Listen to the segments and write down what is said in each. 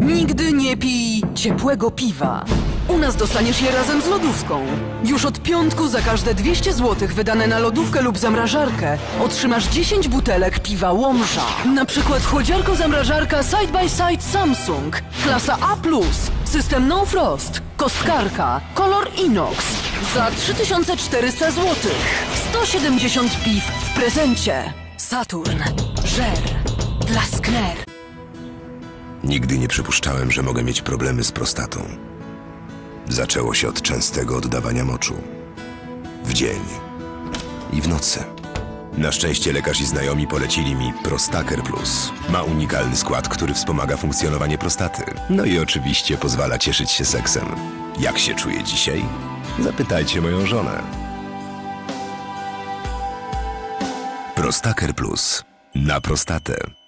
Nigdy nie pij ciepłego piwa. U nas dostaniesz je razem z lodówką. Już od piątku za każde 200 zł wydane na lodówkę lub zamrażarkę otrzymasz 10 butelek piwa Łomża. Na przykład chłodziarko-zamrażarka Side by Side Samsung, klasa A+, system No Frost, kostkarka, kolor inox za 3400 zł. 170 piw w prezencie. Saturn, Żer, Blaskner. Nigdy nie przypuszczałem, że mogę mieć problemy z prostatą. Zaczęło się od częstego oddawania moczu. W dzień i w nocy. Na szczęście lekarz i znajomi polecili mi Prostaker Plus. Ma unikalny skład, który wspomaga funkcjonowanie prostaty. No i oczywiście pozwala cieszyć się seksem. Jak się czuję dzisiaj? Zapytajcie moją żonę. Prostaker Plus. Na prostatę.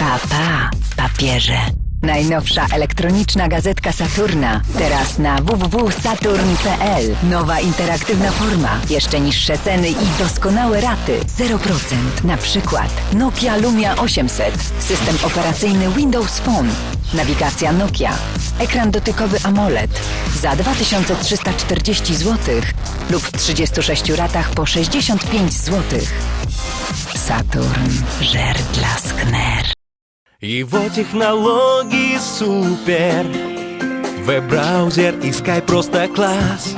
Papa, papierze. Najnowsza elektroniczna gazetka Saturna. Teraz na www.saturn.pl. Nowa interaktywna forma. Jeszcze niższe ceny i doskonałe raty. 0%. Na przykład Nokia Lumia 800. System operacyjny Windows Phone. Nawigacja Nokia. Ekran dotykowy AMOLED. Za 2340 zł lub w 36 ratach po 65 zł. Saturn. Żer dla skner. Его технологии супер. Веб-браузер и скайп просто класс.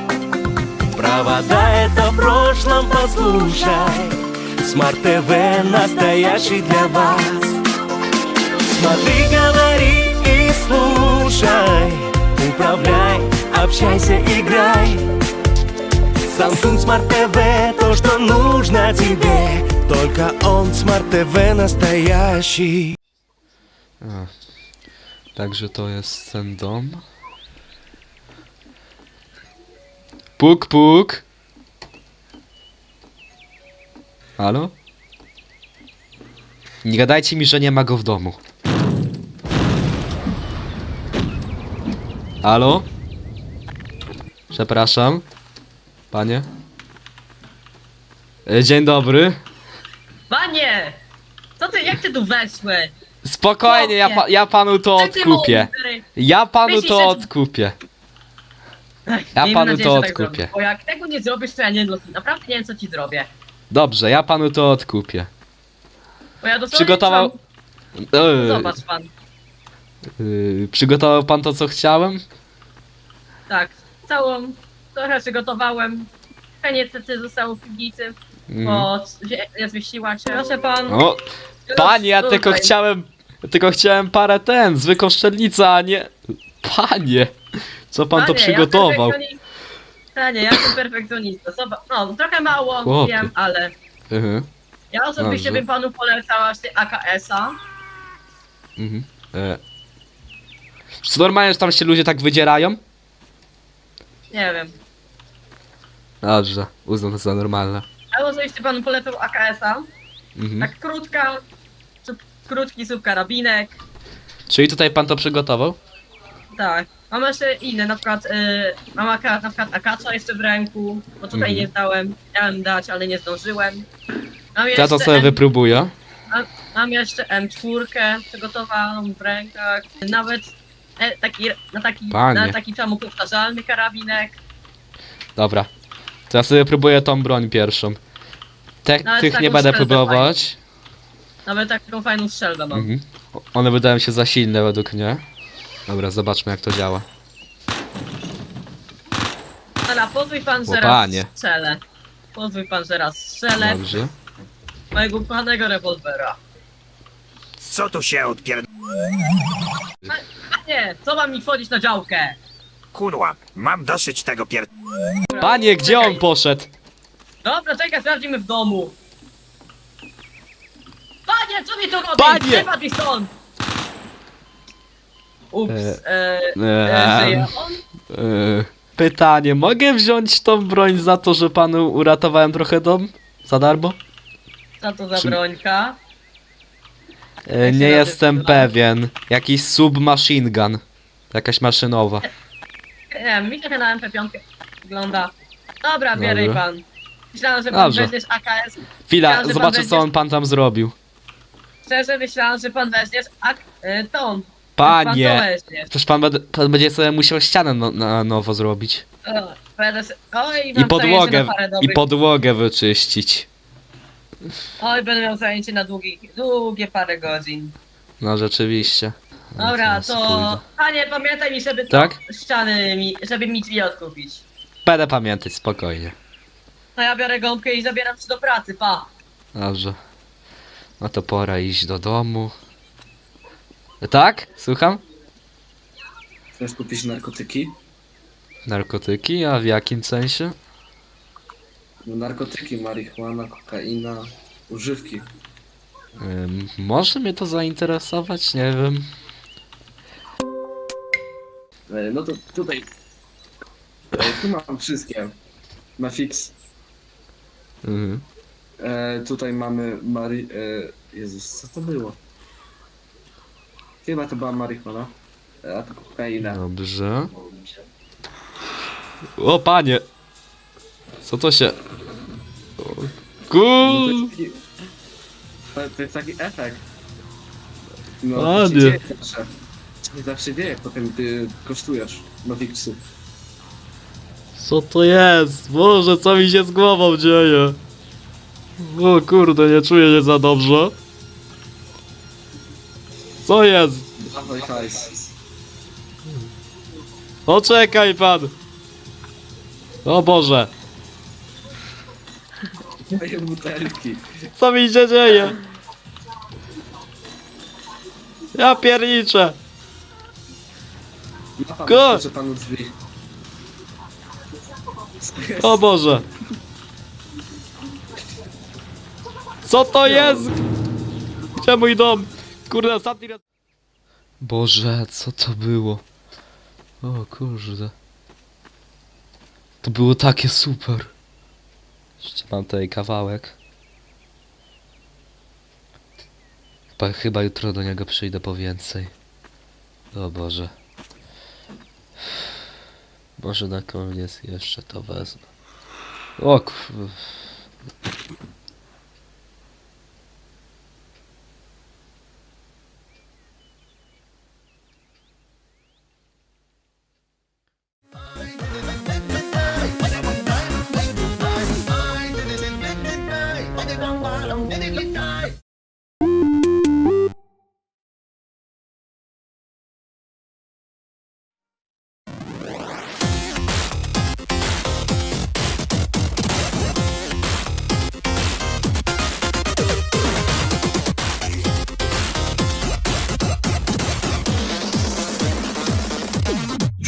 Провода это в прошлом, послушай. Смарт-ТВ настоящий для вас. Смотри, говори и слушай. Управляй, общайся, играй. Samsung Smart TV, то, что нужно тебе. Только он Smart TV настоящий Także to jest ten dom. Puk, puk. Halo? Nie gadajcie mi, że nie ma go w domu. Halo? Przepraszam. Panie? E, Dzień dobry. Panie! Co ty, jak ty tu weszłeś? Spokojnie, ja, pa, ja panu to odkupię. Ja panu to odkupię. Ja panu to tak odkupię. Bo jak tego nie zrobisz, to ja nie, naprawdę nie wiem, co ci zrobię. Dobrze, ja panu to odkupię. Bo ja dosłownie Przygotował. Zobacz pan. yy, przygotował pan to, co chciałem? Tak, całą... Trochę przygotowałem. Trochę niestety zostało w piwnicy, Mm. bo nie zmieściła się. Proszę pan. O, panie, ja tylko chciałem. Ja Tylko chciałem parę ten, zwykłą szczelnicę, a nie. Panie! Co pan to Panie, przygotował? Ja perfekcjoni- Panie, ja jestem perfekcjonista. Zobacz, no, trochę mało, Chłopie. wiem, ale... Mhm, Ja osobiście Dobrze. bym panu polecała właśnie AKS-a. mhm. E. Czy normalnie, że tam się ludzie tak wydzierają? Nie wiem. Dobrze, uznam to za normalne. Ale osobiście panu polecał AKS-a. Mhm. Tak krótka, krótki subkarabinek. Czyli tutaj pan to przygotował? Tak. Mam jeszcze inne, na przykład y, mam AK, na przykład akacza jeszcze w ręku, bo tutaj Mhm. nie zdałem. Miałem dać, ale nie zdążyłem. Mam Ja to jeszcze sobie M, wypróbuję. mam, mam jeszcze M4 przygotowaną w rękach. Nawet e, taki, na taki, Panie. na taki samopowtarzalny karabinek. Dobra. To ja sobie próbuję tą broń pierwszą. Te, tych nie będę próbować. Nawet taką fajną strzelbę mam. Mhm. O- One wydają się za silne według mnie. Dobra, zobaczmy jak to działa. Dobra, pozwól pan, że raz panie. strzelę. Pozwól pan, że raz strzelę Dobrze. mojego kochanego rewolwera. Co tu się odpierd... Nie, co mam mi wchodzić na działkę? Kurwa, mam dosyć tego pier... Panie, gdzie on poszedł? Dobra, czekaj, sprawdzimy w domu. Panie, co mi tu robisz? Panie! Stąd! Ups, E, e, e, Eee, żyje on? e, pytanie, mogę wziąć tą broń za to, że panu uratowałem trochę dom? Za darmo? Co to za czy- brońka? E, się nie nazywa? jestem pewien. Jakiś submachine gun. Jakaś maszynowa. Nie wiem, mi trochę na MP5 wygląda. Dobra, bieraj pan. Myślałem, że pan Dobrze. weźmiesz AKS. Chwila, pan zobaczę co będzie- on pan tam zrobił. Szczerze myślałam, że pan weźmiesz ak... y, tą. Panie! Pan to weźmiesz. Przecież pan, bed- pan będzie sobie musiał ścianę no, na nowo zrobić. O, będę Oj, I mam podłogę, zajęcie na parę i dobrych... podłogę wyczyścić. Oj, będę miał zajęcie na długich, długie parę godzin. No rzeczywiście. No, Dobra, teraz to... pójdę. Panie, pamiętaj mi, żeby to Tak? ściany mi, żeby mi drzwi odkupić. Będę pamiętać, spokojnie. No ja biorę gąbkę i zabieram się do pracy, pa. Dobrze. No to pora iść do domu. Tak? Słucham? Chcesz kupić narkotyki? Narkotyki? A w jakim sensie? No narkotyki, marihuana, kokaina, używki. Ym, może mnie to zainteresować? Nie wiem. E, No to tutaj. E, Tu mam wszystkie. Na fix. Mhm. E, tutaj mamy Mari... E, Jezus, co to było? Chyba to była marihuana. E, a to kokaina. Dobrze. O panie! Co to się... O, No to, jest taki, to, to jest taki efekt. No, to się dzieje zawsze. To się zawsze dzieje, potem ty kosztujesz na fixu. Co to jest? Boże, co mi się z głową dzieje? O kurde, nie czuję się za dobrze. Co jest? Dawaj hajs. Poczekaj pan! O Boże, Moje butelki. co mi się dzieje? Ja pierniczę! Ma pan, Go! panu drzwi. O Boże! Co to jest? Gdzie mój dom? Kurde, ostatni raz... Boże, co to było? O kurde. To było takie super. Jeszcze mam tutaj kawałek. Chyba, chyba jutro do niego przyjdę po więcej. O Boże. Może na koniec jeszcze to wezmę. O kur...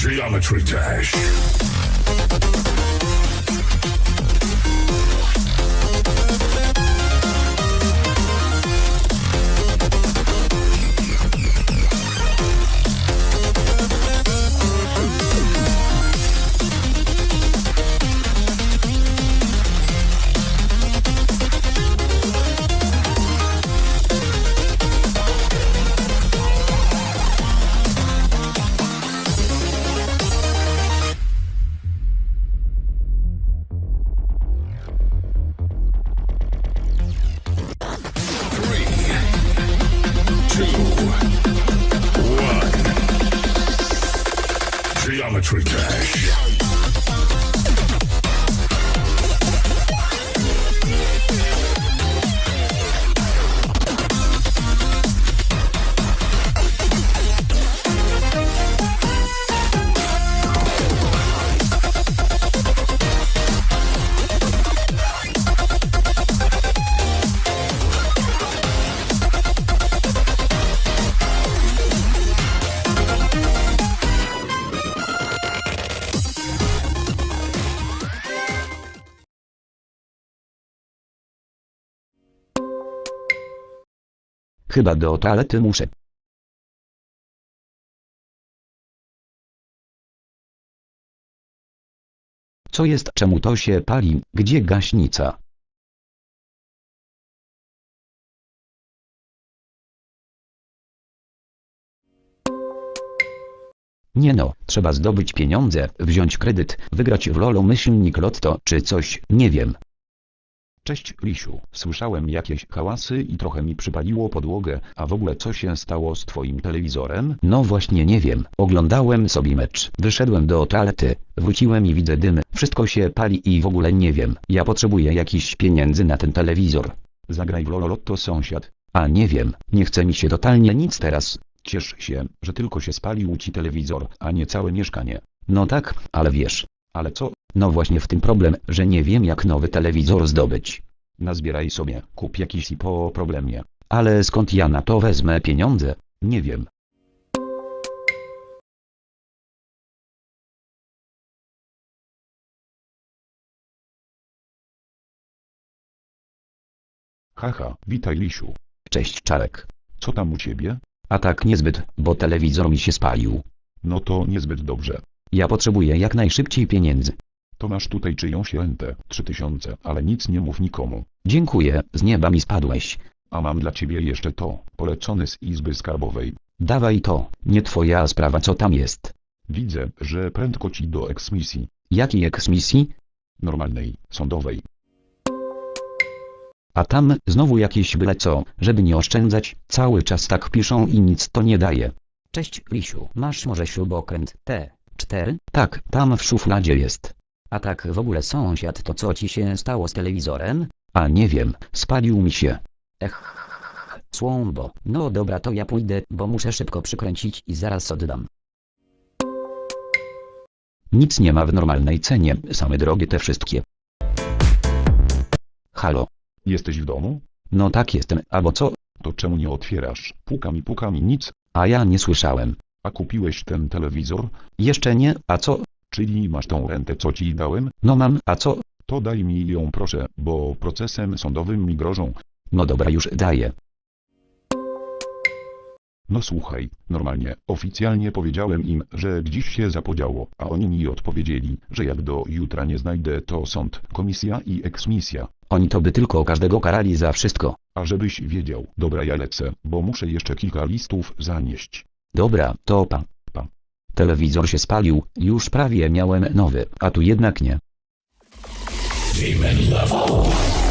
Geometry Dash. Chyba do toalety muszę. Co jest czemu to się pali, gdzie gaśnica? Nie no, trzeba zdobyć pieniądze, wziąć kredyt, wygrać w lolo myślnik lotto czy coś, nie wiem. Cześć, Lisiu. Słyszałem jakieś hałasy i trochę mi przypaliło podłogę, a w ogóle co się stało z twoim telewizorem? No właśnie nie wiem. Oglądałem sobie mecz. Wyszedłem do toalety, wróciłem i widzę dym. Wszystko się pali i w ogóle nie wiem. Ja potrzebuję jakichś pieniędzy na ten telewizor. Zagraj w Lolotto sąsiad. A nie wiem, nie chce mi się totalnie nic teraz. Ciesz się, że tylko się spalił ci telewizor, a nie całe mieszkanie. No tak, ale wiesz. Ale co? No właśnie w tym problem, że nie wiem jak nowy telewizor zdobyć. Nazbieraj sobie, kup jakiś i po problemie. Ale skąd ja na to wezmę pieniądze? Nie wiem. Haha, witaj Lisiu. Cześć Czarek. Co tam u ciebie? A tak niezbyt, bo telewizor mi się spalił. No to niezbyt dobrze. Ja potrzebuję jak najszybciej pieniędzy. To masz tutaj czyjąś rentę, 3000, ale nic nie mów nikomu. Dziękuję, z nieba mi spadłeś. A mam dla ciebie jeszcze to, polecony z Izby Skarbowej. Dawaj to, nie twoja sprawa co tam jest. Widzę, że prędko ci do eksmisji. Jakiej eksmisji? Normalnej, sądowej. A tam znowu jakieś byle co, żeby nie oszczędzać, cały czas tak piszą i nic to nie daje. Cześć Lisiu, masz może śrubokręt T4? Tak, tam w szufladzie jest. A tak w ogóle sąsiad to co ci się stało z telewizorem? A nie wiem, spalił mi się. Ech, słombo. No dobra to ja pójdę, bo muszę szybko przykręcić i zaraz oddam. Nic nie ma w normalnej cenie, same drogie te wszystkie. Halo, Jesteś w domu? no tak jestem, albo co? To czemu nie otwierasz? Pukam i pukam i nic. A ja nie słyszałem. A kupiłeś ten telewizor? Jeszcze nie, a co? Czyli masz tą rentę co ci dałem? No mam, a co? To daj mi ją proszę, bo procesem sądowym mi grożą. No dobra już daję. No słuchaj, normalnie, oficjalnie powiedziałem im, że gdzieś się zapodziało, a oni mi odpowiedzieli, że jak do jutra nie znajdę to sąd, komisja i eksmisja. Oni to by tylko każdego karali za wszystko. A żebyś wiedział, dobra ja lecę, bo muszę jeszcze kilka listów zanieść. Dobra, to pa. Pa. Telewizor się spalił, już prawie miałem nowy, a tu jednak nie. Demon level.